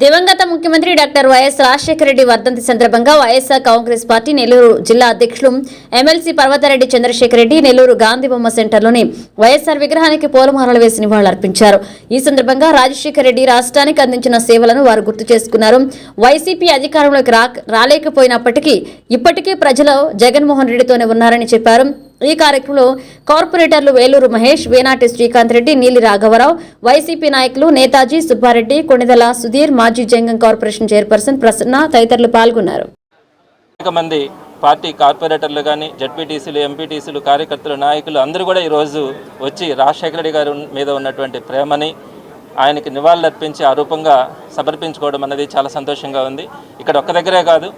దివంగత ముఖ్యమంత్రి doctor YS Rajasekhara Reddy వర్ధంతి సందర్భంగా వైఎస్ఆర్ కాంగ్రెస్ పార్టీ నెల్లూరు జిల్లా అధ్యక్షులు ఎమ్మెల్సీ పర్వతారెడ్డి చంద్రశేఖర్ రెడ్డి నెల్లూరు గాంధీ బొమ్మ సెంటర్లోని వైఎస్ఆర్ విగ్రహానికి పూలమాలలు వేసి నివాళులర్పించారు. ఈ సందర్భంగా రాజశేఖర రెడ్డి రాష్ట్రానికి అందించిన సేవలను వారు గుర్తు చేసుకున్నారు. వైసీపీ అధికారంలోకి రాలేకపోయినప్పటికీ ఇప్పటికీ ప్రజలు జగన్మోహన్ రెడ్డితోనే ఉన్నారని చెప్పారు. ఈ కార్యక్రమంలో కార్పొరేటర్లు వేలూరు మహేష్ వేనాటి శ్రీకాంత్ రెడ్డి నీలి రాఘవరావు వైసీపీ నాయకులు నేతాజీ సుబ్బారెడ్డి కొణిదల సుధీర్ మాజీ జంగం కార్పొరేషన్ చైర్పర్సన్ ప్రసన్న తదితరులు పాల్గొన్నారు. మంది పార్టీ కార్పొరేటర్లు కానీ జడ్పీటీసీలు ఎంపీటీసీలు కార్యకర్తలు నాయకులు అందరూ కూడా ఈరోజు వచ్చి రాజశేఖర రెడ్డి గారి మీద ఉన్నటువంటి ప్రేమని ఆయనకి నివాళులర్పించి ఆ రూపంగా సమర్పించుకోవడం అనేది చాలా సంతోషంగా ఉంది. ఇక్కడ ఒక్క దగ్గరే కాదు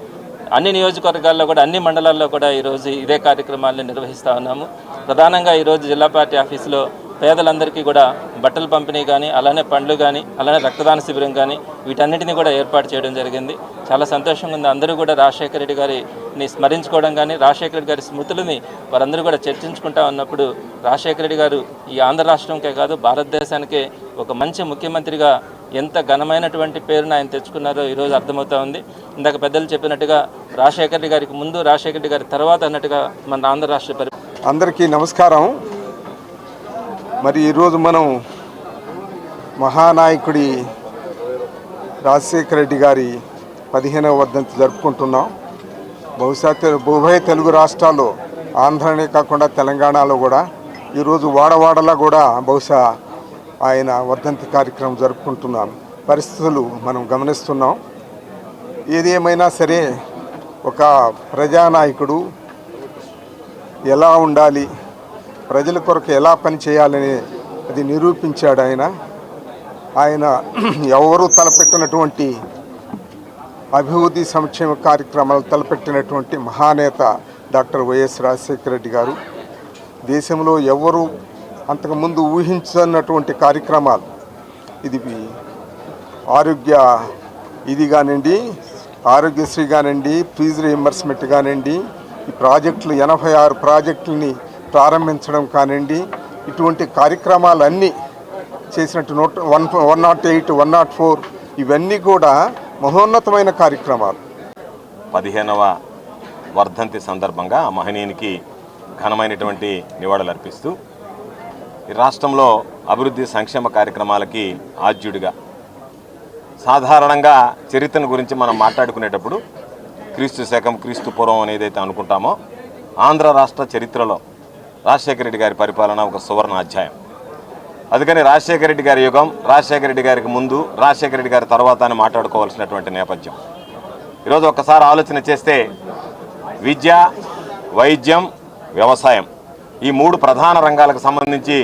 అన్ని నియోజకవర్గాల్లో కూడా అన్ని మండలాల్లో కూడా ఈరోజు ఇదే కార్యక్రమాలను నిర్వహిస్తూ ఉన్నాము. ప్రధానంగా ఈరోజు జిల్లా పార్టీ ఆఫీసులో పేదలందరికీ కూడా బట్టల పంపిణీ కానీ అలానే పండ్లు కానీ అలానే రక్తదాన శిబిరం కానీ వీటన్నిటిని కూడా ఏర్పాటు చేయడం జరిగింది. చాలా సంతోషంగా ఉంది. అందరూ కూడా రాజశేఖర రెడ్డి గారిని స్మరించుకోవడం కానీ రాజశేఖర రెడ్డి గారి స్మృతులని వారందరూ కూడా చర్చించుకుంటా ఉన్నప్పుడు రాజశేఖర రెడ్డి గారు ఈ ఆంధ్ర రాష్ట్రంకే కాదు భారతదేశానికే ఒక మంచి ముఖ్యమంత్రిగా ఎంత ఘనమైనటువంటి పేరును ఆయన తెచ్చుకున్నారో ఈరోజు అర్థమవుతా ఉంది. ఇందాక పెద్దలు చెప్పినట్టుగా రాజశేఖర రెడ్డి గారికి ముందు రాజశేఖర రెడ్డి గారి తర్వాత అన్నట్టుగా మన ఆంధ్ర రాష్ట్ర పరి అందరికీ నమస్కారం. మరి ఈరోజు మనం మహానాయకుడి రాజశేఖర రెడ్డి గారి పదిహేనవ వర్ధంతి జరుపుకుంటున్నాం. బహుశా ఉభయ తెలుగు రాష్ట్రాల్లో ఆంధ్రనే కాకుండా తెలంగాణలో కూడా ఈరోజు వాడవాడలా కూడా బహుశా ఆయన వర్ధంతి కార్యక్రమం జరుపుకుంటున్నాం. పరిస్థితులు మనం గమనిస్తున్నాం. ఏది ఏమైనా సరే ఒక ప్రజానాయకుడు ఎలా ఉండాలి ప్రజల కొరకు ఎలా పని చేయాలని అది నిరూపించాడు ఆయన. ఆయన ఎవరు తలపెట్టినటువంటి అభివృద్ధి సంక్షేమ కార్యక్రమాలు తలపెట్టినటువంటి మహానేత డాక్టర్ వైఎస్ రాజశేఖర రెడ్డి గారు. దేశంలో ఎవరు అంతకుముందు ఊహించనటువంటి కార్యక్రమాలు. ఇది ఆరోగ్య ఇది కానివ్వండి ఆరోగ్యశ్రీ కానివ్వండి ఫీజు రీఎంబర్స్మెంట్ కానివ్వండి ఈ ప్రాజెక్టులు ఎనభై ఆరు ప్రాజెక్టులని ప్రారంభించడం కానివ్వండి ఇటువంటి కార్యక్రమాలన్నీ చేసినట్టు note one one not eight one not four ఇవన్నీ కూడా మహోన్నతమైన కార్యక్రమాలు. పదిహేనవ వర్ధంతి సందర్భంగా మహనీయునికి ఘనమైనటువంటి నివాళులు అర్పిస్తూ ఈ రాష్ట్రంలో అభివృద్ధి సంక్షేమ కార్యక్రమాలకి ఆద్యుడిగా సాధారణంగా చరిత్రను గురించి మనం మాట్లాడుకునేటప్పుడు క్రీస్తు శకం క్రీస్తు పూర్వం అనేదైతే అనుకుంటామో ఆంధ్ర రాష్ట్ర చరిత్రలో రాజశేఖర రెడ్డి గారి పరిపాలన ఒక సువర్ణ అధ్యాయం. అందుకని రాజశేఖర రెడ్డి గారి యుగం రాజశేఖర రెడ్డి గారికి ముందు రాజశేఖర రెడ్డి గారి తర్వాత అని మాట్లాడుకోవాల్సినటువంటి నేపథ్యం. ఈరోజు ఒక్కసారి ఆలోచన చేస్తే విద్య వైద్యం వ్యవసాయం ఈ మూడు ప్రధాన రంగాలకు సంబంధించి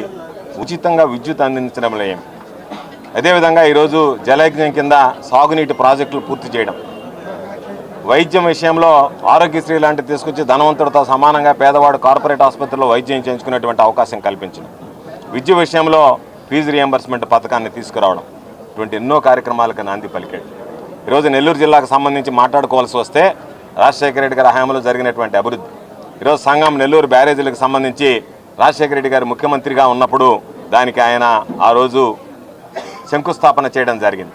ఉచితంగా విద్యుత్ అందించడం లేం. అదేవిధంగా ఈరోజు జలయజ్ఞం కింద సాగునీటి ప్రాజెక్టులు పూర్తి చేయడం. వైద్యం విషయంలో ఆరోగ్యశ్రీ లాంటివి తీసుకొచ్చి ధనవంతుడితో సమానంగా పేదవాడు కార్పొరేట్ ఆసుపత్రిలో వైద్యం చేయించుకునేటువంటి అవకాశం కల్పించడం. విద్య విషయంలో ఫీజు రియంబర్స్మెంట్ పథకాన్ని తీసుకురావడం. ఇటువంటి ఎన్నో కార్యక్రమాలకు నాంది పలికాడు. ఈరోజు నెల్లూరు జిల్లాకు సంబంధించి మాట్లాడుకోవాల్సి వస్తే రాజశేఖర రెడ్డి గారి హయాంలో జరిగినటువంటి అభివృద్ధి. ఈరోజు సంఘం నెల్లూరు బ్యారేజీలకు సంబంధించి రాజశేఖర రెడ్డి గారు ముఖ్యమంత్రిగా ఉన్నప్పుడు దానికి ఆయన ఆ రోజు శంకుస్థాపన చేయడం జరిగింది.